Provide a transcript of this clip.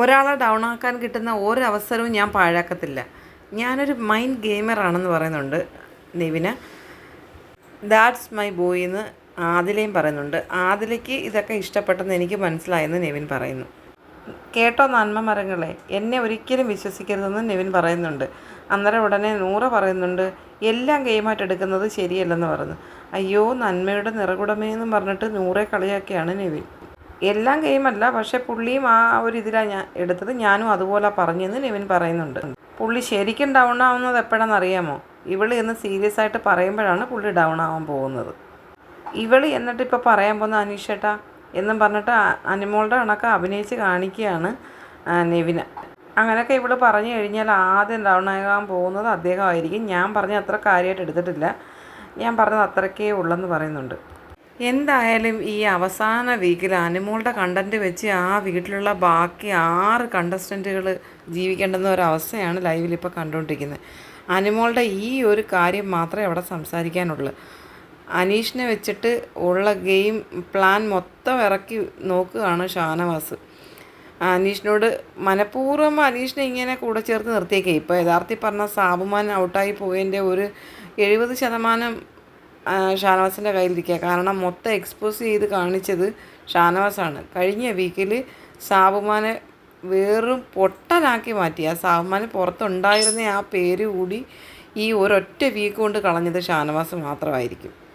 ഒരാളെ ഡൗൺ ആക്കാൻ കിട്ടുന്ന ഒരവസരവും ഞാൻ പാഴാക്കത്തില്ല. ഞാനൊരു മൈൻഡ് ഗെയിമറാണെന്ന് പറയുന്നുണ്ട് നിവിന്. ദാറ്റ്സ് മൈ ബോയ് എന്ന് ആദിലയും പറയുന്നുണ്ട്. ആദിലയ്ക്ക് ഇതൊക്കെ ഇഷ്ടപ്പെട്ടെന്ന് എനിക്ക് മനസ്സിലായെന്ന് നിവിൻ പറയുന്നു. കേട്ടോ നന്മ മരങ്ങളെ? എന്നെ ഒരിക്കലും വിശ്വസിക്കരുതെന്ന് നിവിൻ പറയുന്നുണ്ട്. അന്നേരം ഉടനെ നൂറ പറയുന്നുണ്ട് എല്ലാം ഗെയിമായിട്ട് എടുക്കുന്നത് ശരിയല്ലെന്ന് പറഞ്ഞു അയ്യോ നന്മയുടെ നിറകുടമയെന്നും പറഞ്ഞിട്ട് നൂറെ കളിയാക്കിയാണ് നെവിൻ. എല്ലാം ഗെയിമല്ല പക്ഷേ പുള്ളിയും ആ ഒരു ഇതിലാണ് ഞാൻ എടുത്തത്. ഞാനും അതുപോലെ പറഞ്ഞെന്ന് നെവിൻ പറയുന്നുണ്ട്. പുള്ളി ശരിക്കും ഡൗൺ ആവുന്നത് എപ്പോഴാണെന്ന് അറിയാമോ ഇവൾ എന്ന് സീരിയസ് ആയിട്ട് പറയുമ്പോഴാണ് പുള്ളി ഡൗൺ ആവാൻ പോകുന്നത്. ഇവൾ എന്നിട്ട് ഇപ്പോൾ പറയാൻ പോകുന്ന അനീഷേട്ടാ എന്നും പറഞ്ഞിട്ട് അനിമോളുടെ കണക്ക് അഭിനയിച്ച് കാണിക്കുകയാണ് നിവിന് നെവിന. അങ്ങനെയൊക്കെ ഇവൾ പറഞ്ഞു കഴിഞ്ഞാൽ ആദ്യം ഡൗൺ ആകാൻ പോകുന്നത് അദ്ദേഹമായിരിക്കും. ഞാൻ പറഞ്ഞ അത്ര കാര്യമായിട്ട് എടുത്തിട്ടില്ല. ഞാൻ പറഞ്ഞത് അത്രയ്ക്കേ ഉള്ളെന്ന് പറയുന്നുണ്ട്. എന്തായാലും ഈ അവസാന വീക്കിൽ അനുമോളുടെ കണ്ടന്റ് വെച്ച് ആ വീട്ടിലുള്ള ബാക്കി ആറ് കണ്ടസ്റ്റന്റുകൾ ജീവിക്കേണ്ടുന്ന ഒരവസ്ഥയാണ് ലൈവിൽ ഇപ്പോൾ കണ്ടുകൊണ്ടിരിക്കുന്നത്. അനുമോളുടെ ഈ ഒരു കാര്യം മാത്രമേ അവിടെ സംസാരിക്കാനുള്ളൂ. അനീഷിനെ വെച്ചിട്ട് ഉള്ള ഗെയിം പ്ലാൻ മൊത്തം ഇറക്കി നോക്കുകയാണ് ഷാനവാസ്. അനീഷിനോട് മനഃപൂർവം അനീഷിനെ ഇങ്ങനെ കൂടെ ചേർത്ത് നിർത്തിയേക്കേ. ഇപ്പോൾ യഥാർത്ഥത്തിൽ പറഞ്ഞ സാബുമാൻ ഔട്ടായി പോയതിന്റെ ഒരു എഴുപത് ശതമാനം ഷാനവാസിന്റെ കയ്യിലിരിക്കുക. കാരണം മൊത്തം എക്സ്പോസ് ചെയ്ത് കാണിച്ചത് ഷാനവാസാണ്. കഴിഞ്ഞ വീക്കിൽ സാബുമാനെ വേറും പൊട്ടനാക്കി മാറ്റി. ആ സാബുമാന് പുറത്തുണ്ടായിരുന്ന ആ പേര് കൂടി ഈ ഒരൊറ്റ വീക്ക് കൊണ്ട് കളഞ്ഞത് ഷാനവാസ് മാത്രമായിരിക്കും.